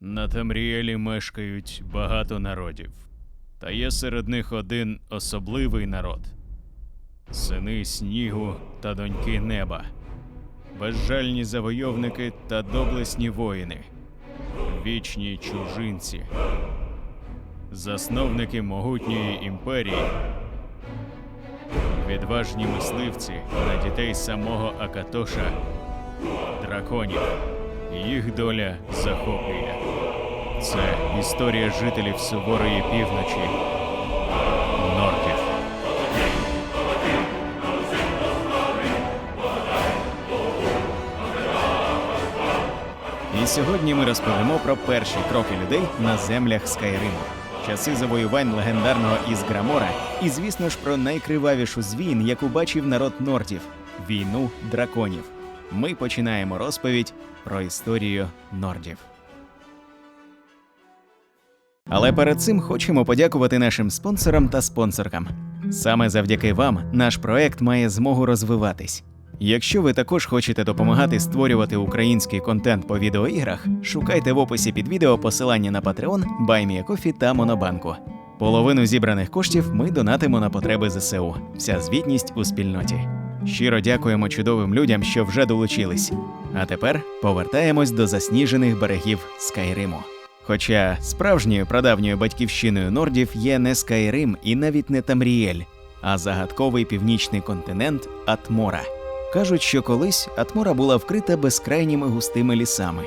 На Тамріелі мешкають багато народів, та є серед них один особливий народ сини снігу та доньки неба, безжальні завойовники та доблесні воїни, вічні чужинці, засновники могутньої імперії, відважні мисливці на дітей самого Акатоша, драконів. Їх доля захоплює. Це історія жителів суворої півночі. Нордів. І сьогодні ми розповімо про перші кроки людей на землях Скайриму, часи завоювань легендарного Ізграмора, і, звісно ж, про найкривавішу з війн, яку бачив народ нордів війну драконів. Ми починаємо розповідь про історію нордів. Але перед цим хочемо подякувати нашим спонсорам та спонсоркам. Саме завдяки вам наш проект має змогу розвиватись. Якщо ви також хочете допомагати створювати український контент по відеоіграх, шукайте в описі під відео посилання на Patreon, BuyMeACoffee та Монобанку. Половину зібраних коштів ми донатимо на потреби ЗСУ. Вся звітність у спільноті. Щиро дякуємо чудовим людям, що вже долучились. А тепер повертаємось до засніжених берегів Скайриму. Хоча справжньою прадавньою батьківщиною нордів є не Скайрим і навіть не Тамріель, а загадковий північний континент Атмора. Кажуть, що колись Атмора була вкрита безкрайніми густими лісами,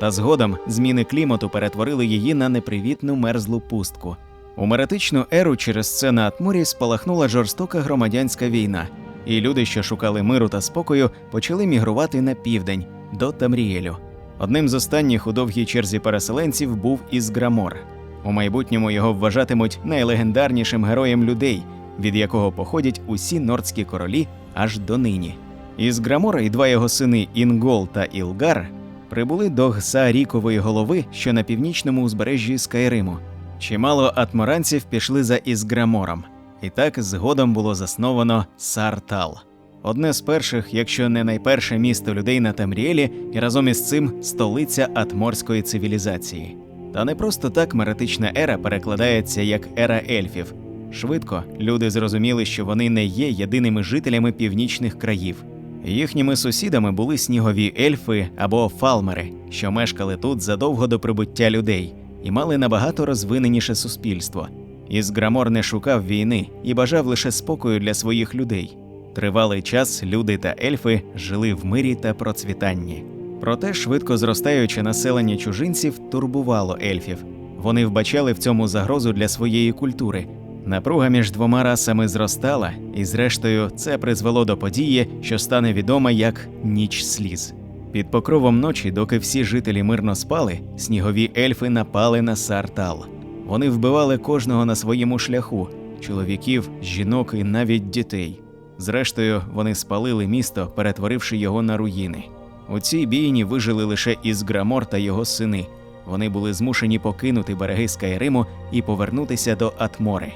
та згодом зміни клімату перетворили її на непривітну мерзлу пустку. У меретичну еру через це на Атморі спалахнула жорстока громадянська війна, і люди, що шукали миру та спокою, почали мігрувати на південь до Тамріелю. Одним з останніх у довгій черзі переселенців був Ізграмор. У майбутньому його вважатимуть найлегендарнішим героєм людей, від якого походять усі нордські королі аж до нині. Ізграмора і два його сини Інгол та Ілгар прибули до Гсаарікової голови, що на північному узбережжі Скайриму. Чимало атморанців пішли за Ізграмором, і так згодом було засновано Сартал. Одне з перших, якщо не найперше місто людей на Тамріелі, і разом із цим столиця атморської цивілізації. Та не просто так меретична ера перекладається як ера ельфів. Швидко люди зрозуміли, що вони не є єдиними жителями північних країв. Їхніми сусідами були снігові ельфи або фалмери, що мешкали тут задовго до прибуття людей і мали набагато розвиненіше суспільство. Ізграмор не шукав війни і бажав лише спокою для своїх людей. Тривалий час люди та ельфи жили в мирі та процвітанні. Проте швидко зростаюче населення чужинців турбувало ельфів. Вони вбачали в цьому загрозу для своєї культури. Напруга між двома расами зростала, і зрештою це призвело до події, що стане відома як ніч сліз. Під покровом ночі, доки всі жителі мирно спали, снігові ельфи напали на Сартал. Вони вбивали кожного на своєму шляху чоловіків, жінок і навіть дітей. Зрештою, вони спалили місто, перетворивши його на руїни. У цій бійні вижили лише Ізграмор та його сини. Вони були змушені покинути береги Скайриму і повернутися до Атмори.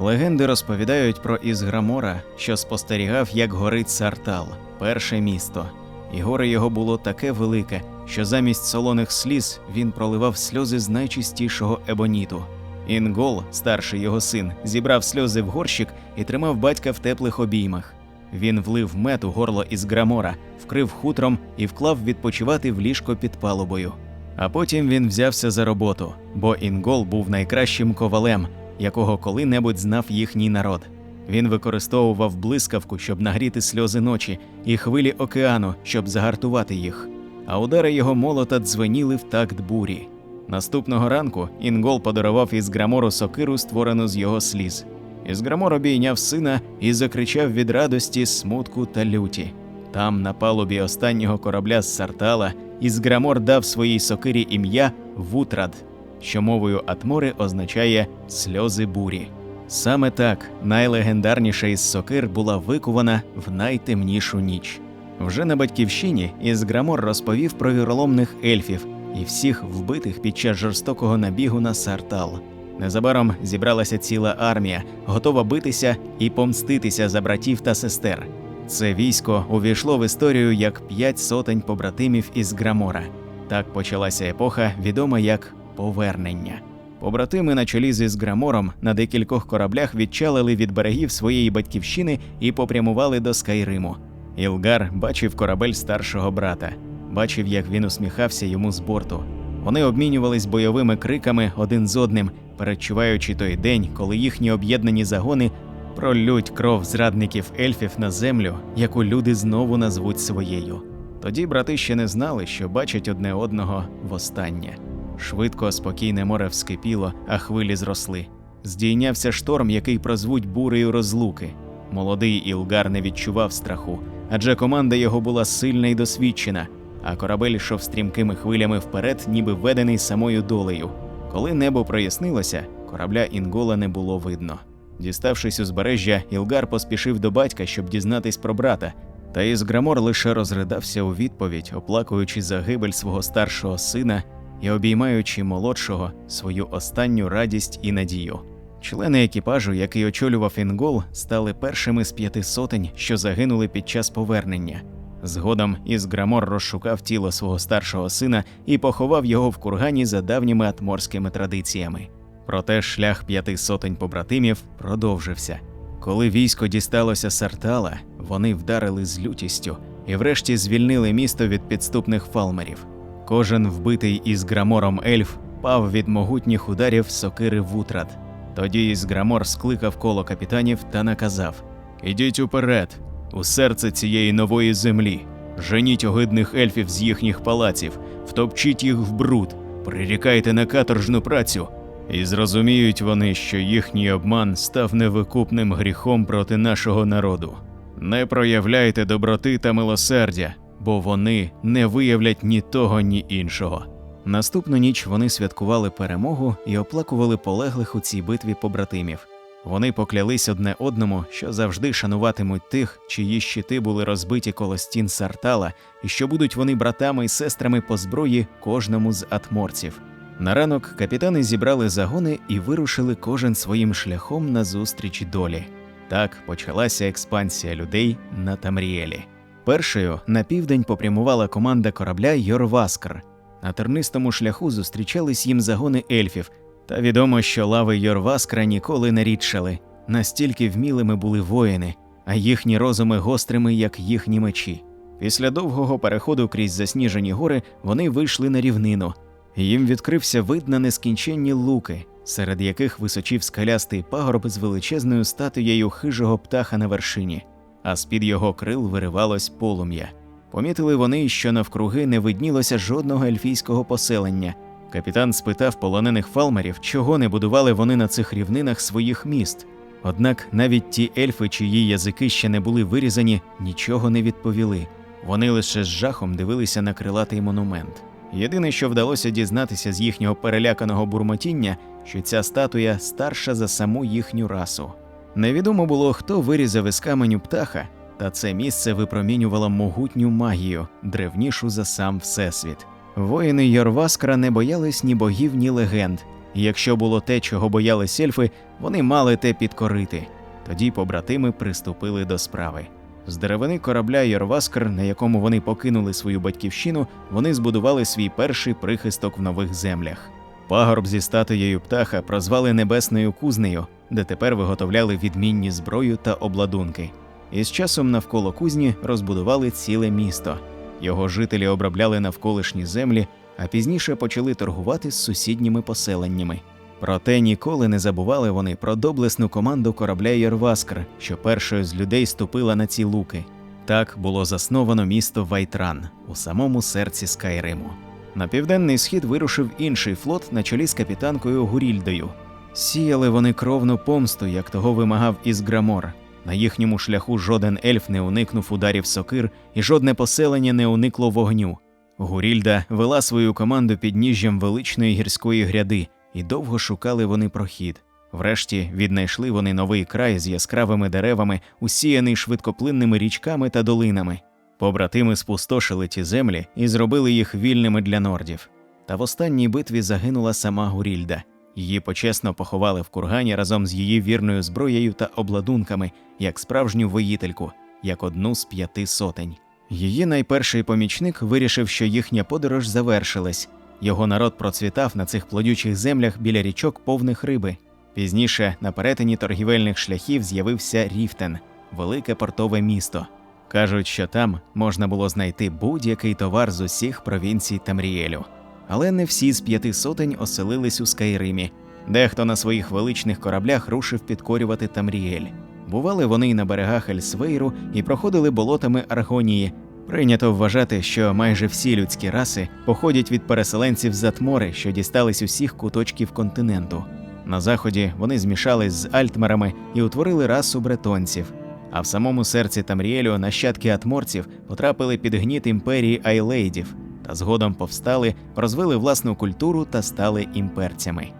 Легенди розповідають про Ізграмора, що спостерігав, як горить Сартал, перше місто. І горе його було таке велике, що замість солоних сліз він проливав сльози з найчистішого ебоніту. Інгол, старший його син, зібрав сльози в горщик і тримав батька в теплих обіймах. Він влив мед у горло із грамора, вкрив хутром і вклав відпочивати в ліжко під палубою. А потім він взявся за роботу, бо Інгол був найкращим ковалем, якого коли-небудь знав їхній народ. Він використовував блискавку, щоб нагріти сльози ночі, і хвилі океану, щоб загартувати їх. А удари його молота дзвеніли в такт бурі. Наступного ранку Інгол подарував із Грамору сокиру, створену з його сліз. Ізграмор обійняв сина і закричав від радості, смутку та люті. Там, на палубі останнього корабля з Сартала, Ізграмор дав своїй сокирі ім'я Вутрад, що мовою Атмори означає сльози бурі. Саме так найлегендарніша із сокир була викувана в найтемнішу ніч. Вже на батьківщині Ізграмор розповів про віроломних ельфів і всіх вбитих під час жорстокого набігу на Сартал. Незабаром зібралася ціла армія, готова битися і помститися за братів та сестер. Це військо увійшло в історію як п'ять сотень побратимів із Грамора. Так почалася епоха, відома як повернення. Побратими на чолі зі Зграмором на декількох кораблях відчалили від берегів своєї батьківщини і попрямували до Скайриму. Ілгар бачив корабель старшого брата, бачив, як він усміхався йому з борту. Вони обмінювались бойовими криками один з одним, передчуваючи той день, коли їхні об'єднані загони пролють кров зрадників ельфів на землю, яку люди знову назвуть своєю. Тоді брати ще не знали, що бачать одне одного востаннє. Швидко спокійне море вскипіло, а хвилі зросли. Здійнявся шторм, який прозвуть бурею розлуки. Молодий Ілгар не відчував страху, адже команда його була сильна і досвідчена, а корабель йшов стрімкими хвилями вперед, ніби ведений самою долею. Коли небо прояснилося, корабля Інгола не було видно. Діставшись узбережжя, Ілгар поспішив до батька, щоб дізнатись про брата. Та Ізграмор лише розридався у відповідь, оплакуючи загибель свого старшого сина і обіймаючи молодшого свою останню радість і надію. Члени екіпажу, який очолював Інгол, стали першими з п'яти сотень, що загинули під час повернення. Згодом Ізграмор розшукав тіло свого старшого сина і поховав його в кургані за давніми атморськими традиціями. Проте шлях п'яти сотень побратимів продовжився. Коли військо дісталося Сартала, вони вдарили з лютістю і врешті звільнили місто від підступних фалмерів. Кожен вбитий із грамором ельф пав від могутніх ударів сокири вутрат. Тоді із грамор скликав коло капітанів та наказав: Ідіть уперед, у серце цієї нової землі, женіть огидних ельфів з їхніх палаців, втопчіть їх в бруд, прирікайте на каторжну працю. І зрозуміють вони, що їхній обман став невикупним гріхом проти нашого народу. Не проявляйте доброти та милосердя, бо вони не виявлять ні того, ні іншого. Наступну ніч вони святкували перемогу і оплакували полеглих у цій битві побратимів. Вони поклялись одне одному, що завжди шануватимуть тих, чиї щити були розбиті коло стін Сартала, і що будуть вони братами і сестрами по зброї кожному з атморців. На ранок капітани зібрали загони і вирушили кожен своїм шляхом назустріч долі. Так почалася експансія людей на Тамріелі. Першою на південь попрямувала команда корабля Йорваскр. На тернистому шляху зустрічались їм загони ельфів, та відомо, що лави Йорваскра ніколи не рідшали. Настільки вмілими були воїни, а їхні розуми гострими, як їхні мечі. Після довгого переходу крізь засніжені гори вони вийшли на рівнину. Їм відкрився вид на нескінченні луки, серед яких височив скалястий пагорб з величезною статуєю хижого птаха на вершині, а з-під його крил виривалось полум'я. Помітили вони, що навкруги не виднілося жодного ельфійського поселення. Капітан спитав полонених фалмерів, чого не будували вони на цих рівнинах своїх міст. Однак навіть ті ельфи, чиї язики ще не були вирізані, нічого не відповіли. Вони лише з жахом дивилися на крилатий монумент. Єдине, що вдалося дізнатися з їхнього переляканого бурмотіння, що ця статуя старша за саму їхню расу. Невідомо було, хто вирізав із каменю птаха, та це місце випромінювало могутню магію, древнішу за сам Всесвіт. Воїни Йорваскра не боялись ні богів, ні легенд. Якщо було те, чого боялись ельфи, вони мали те підкорити. Тоді побратими приступили до справи. З деревини корабля Йорваскр, на якому вони покинули свою батьківщину, вони збудували свій перший прихисток в нових землях. Пагорб зі статуєю птаха прозвали Небесною кузнею, де тепер виготовляли відмінні зброю та обладунки. І з часом навколо кузні розбудували ціле місто. Його жителі обробляли навколишні землі, а пізніше почали торгувати з сусідніми поселеннями. Проте ніколи не забували вони про доблесну команду корабля Йорваскр, що першою з людей ступила на ці луки. Так було засновано місто Вайтран у самому серці Скайриму. На південний схід вирушив інший флот на чолі з капітанкою Гурільдою. Сіяли вони кровну помсту, як того вимагав Ізграмор. На їхньому шляху жоден ельф не уникнув ударів сокир, і жодне поселення не уникло вогню. Гурільда вела свою команду під ніжжям величної гірської гряди, і довго шукали вони прохід. Врешті віднайшли вони новий край з яскравими деревами, усіяний швидкоплинними річками та долинами. Побратими спустошили ті землі і зробили їх вільними для нордів. Та в останній битві загинула сама Гурільда. Її почесно поховали в кургані разом з її вірною зброєю та обладунками, як справжню воїтельку, як одну з п'яти сотень. Її найперший помічник вирішив, що їхня подорож завершилась. Його народ процвітав на цих плодючих землях біля річок повних риби. Пізніше на перетині торгівельних шляхів з'явився Ріфтен, велике портове місто. Кажуть, що там можна було знайти будь-який товар з усіх провінцій Тамріелю. Але не всі з п'яти сотень оселились у Скайримі. Дехто на своїх величних кораблях рушив підкорювати Тамріель. Бували вони й на берегах Ельсвейру і проходили болотами Аргонії. Прийнято вважати, що майже всі людські раси походять від переселенців з Атмори, що дістались усіх куточків континенту. На заході вони змішались з альтмерами і утворили расу бретонців. А в самому серці Тамріелю нащадки атморців потрапили під гніт імперії айлейдів та згодом повстали, розвили власну культуру та стали імперцями.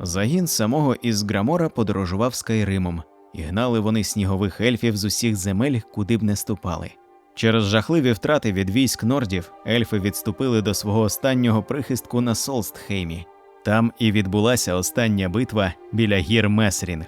Загін самого із Грамора подорожував Скайримом, і гнали вони снігових ельфів з усіх земель, куди б не ступали. Через жахливі втрати від військ нордів ельфи відступили до свого останнього прихистку на Солстхеймі. Там і відбулася остання битва біля гір Месрінг.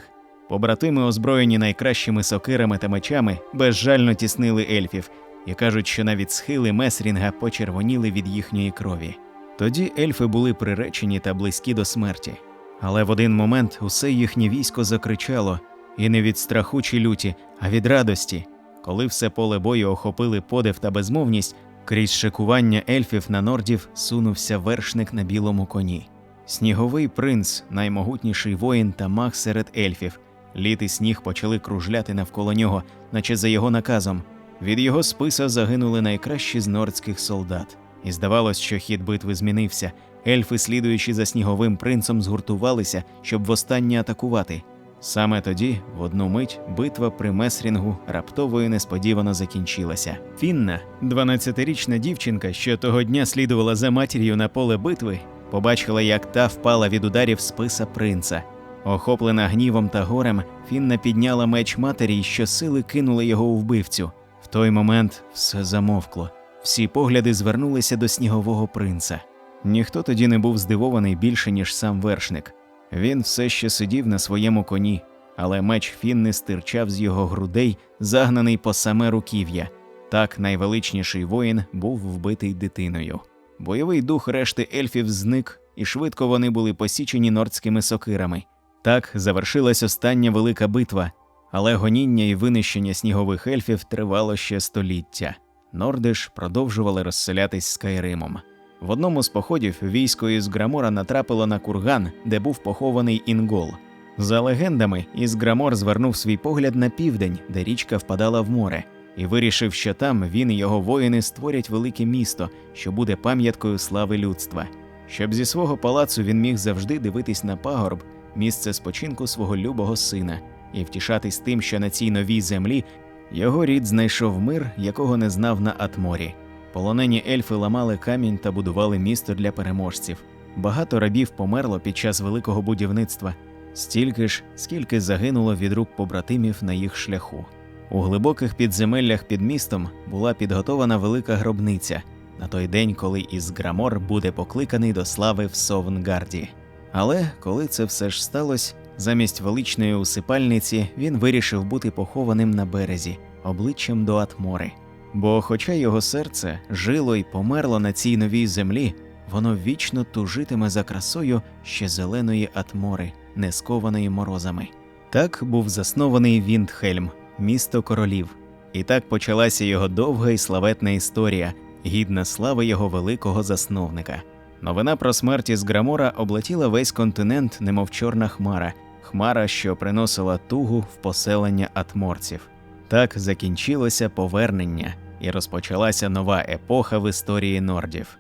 Побратими, озброєні найкращими сокирами та мечами, безжально тіснили ельфів і кажуть, що навіть схили Месрінга почервоніли від їхньої крові. Тоді ельфи були приречені та близькі до смерті. Але в один момент усе їхнє військо закричало і не від страху чи люті, а від радості. Коли все поле бою охопили подив та безмовність, крізь шикування ельфів на нордів сунувся вершник на білому коні. Сніговий принц, наймогутніший воїн та маг серед ельфів. Лід і сніг почали кружляти навколо нього, наче за його наказом. Від його списа загинули найкращі з нордських солдат. І здавалось, що хід битви змінився. Ельфи, слідуючи за сніговим принцем, згуртувалися, щоб востаннє атакувати. Саме тоді, в одну мить, битва при Месрінгу раптово і несподівано закінчилася. Фінна, 12-річна дівчинка, що того дня слідувала за матір'ю на поле битви, побачила, як та впала від ударів списа принца. Охоплена гнівом та горем, Фінна підняла меч матері і щосили кинула його у вбивцю. Той момент все замовкло. Всі погляди звернулися до снігового принца. Ніхто тоді не був здивований більше, ніж сам вершник. Він все ще сидів на своєму коні, але меч Фінни стирчав з його грудей, загнаний по саме руків'я. Так найвеличніший воїн був вбитий дитиною. Бойовий дух решти ельфів зник, і швидко вони були посічені нордськими сокирами. Так завершилась остання велика битва, але гоніння і винищення снігових ельфів тривало ще століття. Норди ж продовжували розселятись Скайримом. В одному з походів військо із Грамора натрапило на курган, де був похований Інгол. За легендами, із Грамор звернув свій погляд на південь, де річка впадала в море, і вирішив, що там він і його воїни створять велике місто, що буде пам'яткою слави людства. Щоб зі свого палацу він міг завжди дивитись на пагорб, місце спочинку свого любого сина, і втішатись тим, що на цій новій землі його рід знайшов мир, якого не знав на Атморі. Полонені ельфи ламали камінь та будували місто для переможців. Багато рабів померло під час великого будівництва, стільки ж, скільки загинуло від рук побратимів на їх шляху. У глибоких підземеллях під містом була підготована велика гробниця на той день, коли із Грамор буде покликаний до слави в Совнгарді. Але коли це все ж сталося, замість величної усипальниці він вирішив бути похованим на березі, обличчям до Атмори. Бо, хоча його серце жило й померло на цій новій землі, воно вічно тужитиме за красою ще зеленої атмори, не скованої морозами. Так був заснований Віндхельм, місто королів, і так почалася його довга і славетна історія, гідна слави його великого засновника. Новина про смерть із Грамора облетіла весь континент, немов чорна хмара, хмара, що приносила тугу в поселення атморців. Так закінчилося повернення і розпочалася нова епоха в історії нордів.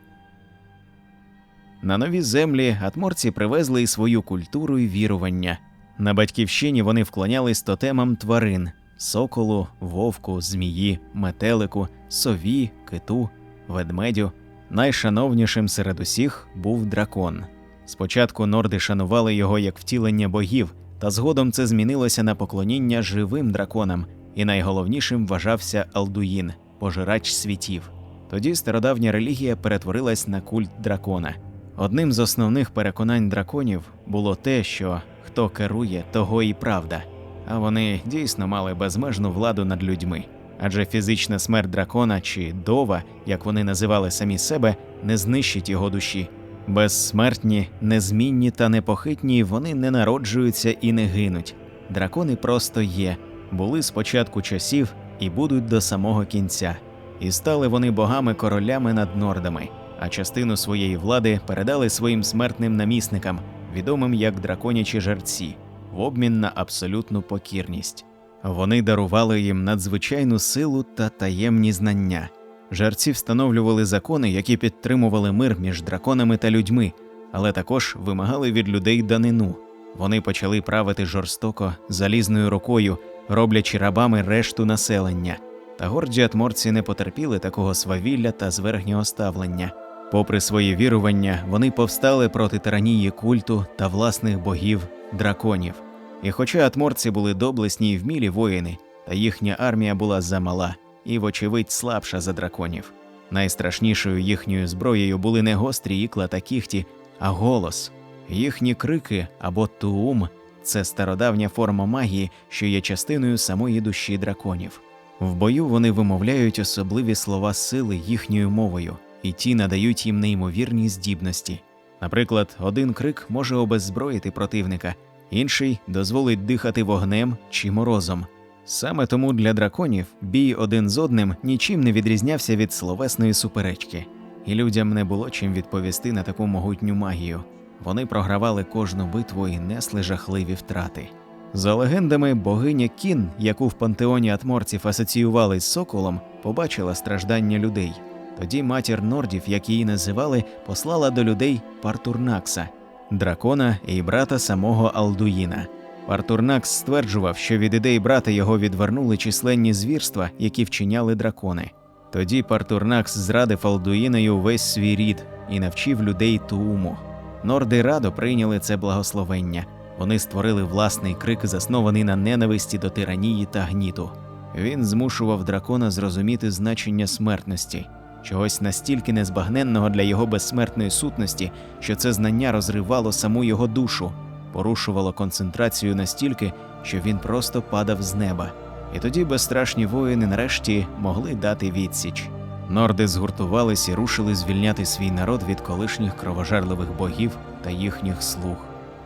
На нові землі атморці привезли і свою культуру і вірування. На батьківщині вони вклонялись тотемам тварин соколу, вовку, змії, метелику, сові, киту, ведмедю. Найшановнішим серед усіх був дракон. Спочатку норди шанували його як втілення богів, та згодом це змінилося на поклоніння живим драконам, і найголовнішим вважався Алдуїн, пожирач світів. Тоді стародавня релігія перетворилась на культ дракона. Одним з основних переконань драконів було те, що хто керує, того і правда, а вони дійсно мали безмежну владу над людьми. адже фізична смерть дракона чи дова, як вони називали самі себе, не знищить його душі. Безсмертні, незмінні та непохитні вони не народжуються і не гинуть. Дракони просто є, були з початку часів і будуть до самого кінця. І стали вони богами-королями над нордами, а частину своєї влади передали своїм смертним намісникам, відомим як драконячі жерці, в обмін на абсолютну покірність. Вони дарували їм надзвичайну силу та таємні знання. Жерці встановлювали закони, які підтримували мир між драконами та людьми, але також вимагали від людей данину. Вони почали правити жорстоко, залізною рукою, роблячи рабами решту населення. Та горді атморці не потерпіли такого свавілля та зверхнього ставлення. Попри свої вірування, вони повстали проти тиранії культу та власних богів драконів. І хоча атморці були доблесні й вмілі воїни, та їхня армія була замала і, вочевидь, слабша за драконів. Найстрашнішою їхньою зброєю були не гострі ікла та кіхті, а голос. Їхні крики або туум це стародавня форма магії, що є частиною самої душі драконів. В бою вони вимовляють особливі слова сили їхньою мовою, і ті надають їм неймовірні здібності. Наприклад, один крик може обеззброїти противника, інший дозволить дихати вогнем чи морозом. Саме тому для драконів бій один з одним нічим не відрізнявся від словесної суперечки, і людям не було чим відповісти на таку могутню магію. Вони програвали кожну битву і несли жахливі втрати. За легендами, богиня Кін, яку в пантеоні атморців асоціювали з соколом, побачила страждання людей. Тоді матір нордів, як її називали, послала до людей Партурнакса, дракона і брата самого Алдуїна. Партурнакс стверджував, що від ідей брата його відвернули численні звірства, які вчиняли дракони. Тоді Партурнакс зрадив Алдуїною весь свій рід і навчив людей тууму. Норди радо прийняли це благословення. Вони створили власний крик, заснований на ненависті до тиранії та гніту. Він змушував дракона зрозуміти значення смертності, чогось настільки незбагненного для його безсмертної сутності, що це знання розривало саму його душу, порушувало концентрацію настільки, що він просто падав з неба. І тоді безстрашні воїни нарешті могли дати відсіч. Норди згуртувались і рушили звільняти свій народ від колишніх кровожерливих богів та їхніх слуг.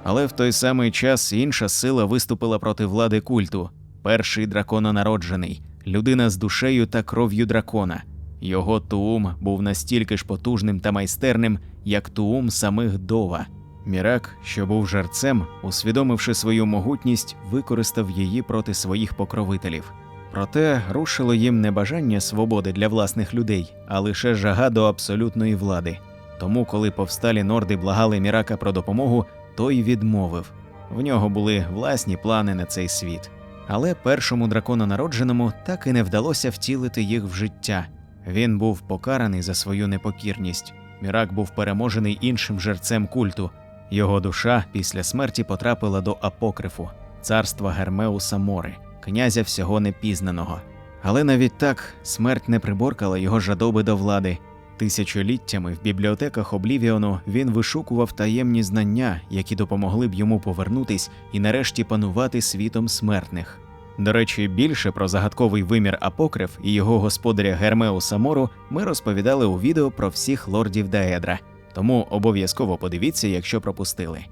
Але в той самий час інша сила виступила проти влади культу. Перший дракононароджений, людина з душею та кров'ю дракона. Його туум був настільки ж потужним та майстерним, як туум самих дова. Мірак, що був жерцем, усвідомивши свою могутність, використав її проти своїх покровителів. Проте рушило їм не бажання свободи для власних людей, а лише жага до абсолютної влади. Тому, коли повсталі норди благали Мірака про допомогу, той відмовив. В нього були власні плани на цей світ. Але першому дракононародженому так і не вдалося втілити їх в життя. Він був покараний за свою непокірність. Мірак був переможений іншим жерцем культу. Його душа після смерті потрапила до апокрифу, царства Гермеуса Мори, князя всього непізнаного. Але навіть так смерть не приборкала його жадоби до влади. Тисячоліттями в бібліотеках Облівіону він вишукував таємні знання, які допомогли б йому повернутись і нарешті панувати світом смертних. До речі, більше про загадковий вимір Апокриф і його господаря Гермеуса Мору ми розповідали у відео про всіх лордів Даедра, тому обов'язково подивіться, якщо пропустили.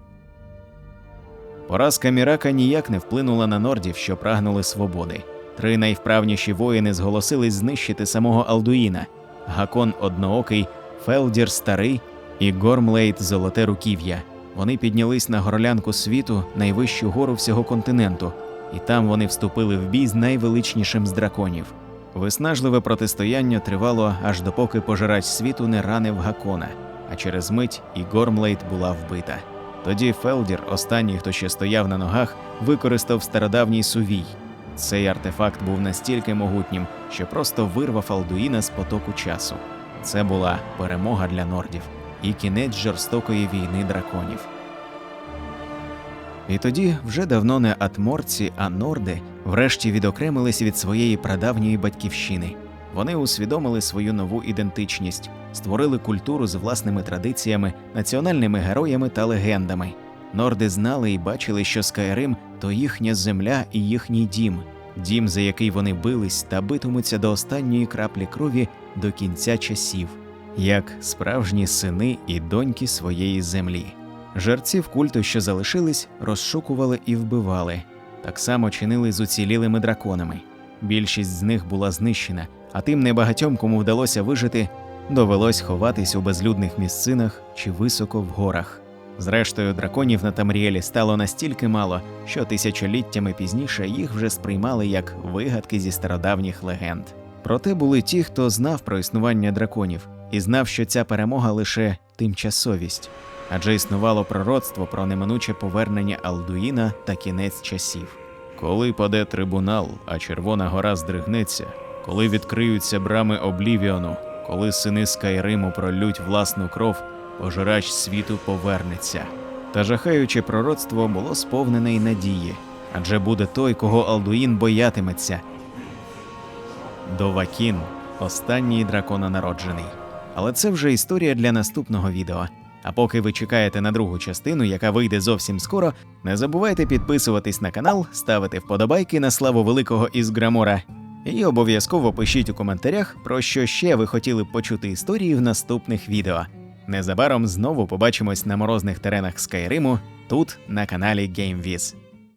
Поразка Мірака ніяк не вплинула на нордів, що прагнули свободи. Три найвправніші воїни зголосились знищити самого Алдуїна. Гакон Одноокий, Фелдір Старий і Гормлейд Золоте Руків'я. Вони піднялись на горлянку світу, найвищу гору всього континенту, і там вони вступили в бій з найвеличнішим з драконів. Виснажливе протистояння тривало аж допоки пожирач світу не ранив Гакона, а через мить і Гормлейд була вбита. Тоді Фелдір, останній, хто ще стояв на ногах, використав стародавній сувій. Цей артефакт був настільки могутнім, що просто вирвав Алдуїна з потоку часу. Це була перемога для нордів і кінець жорстокої війни драконів. І тоді вже давно не атморці, а норди врешті відокремились від своєї прадавньої батьківщини. Вони усвідомили свою нову ідентичність, створили культуру з власними традиціями, національними героями та легендами. Норди знали і бачили, що Скайрим то їхня земля і їхній дім. дім, за який вони бились та битимуться до останньої краплі крові до кінця часів, як справжні сини і доньки своєї землі. Жерців культу, що залишились, розшукували і вбивали. Так само чинили з уцілілими драконами. Більшість з них була знищена, а тим небагатьом, кому вдалося вижити, довелось ховатись у безлюдних місцинах чи високо в горах. Зрештою, драконів на Тамріелі стало настільки мало, що тисячоліттями пізніше їх вже сприймали як вигадки зі стародавніх легенд. Проте були ті, хто знав про існування драконів і знав, що ця перемога лише тимчасовість, адже існувало пророцтво про неминуче повернення Алдуїна та кінець часів. Коли паде трибунал, а Червона гора здригнеться, коли відкриються брами Облівіону, коли сини Скайриму пролють власну кров, пожирач світу повернеться. Та жахаюче пророцтво було сповнене й надії, адже буде той, кого Алдуїн боятиметься. Довакін останній дракононароджений. Але це вже історія для наступного відео. А поки ви чекаєте на другу частину, яка вийде зовсім скоро, не забувайте підписуватись на канал, ставити вподобайки на славу великого із Грамора. І обов'язково пишіть у коментарях, про що ще ви хотіли б почути історії в наступних відео. Незабаром знову побачимось на морозних теренах Скайриму тут на каналі GameViz.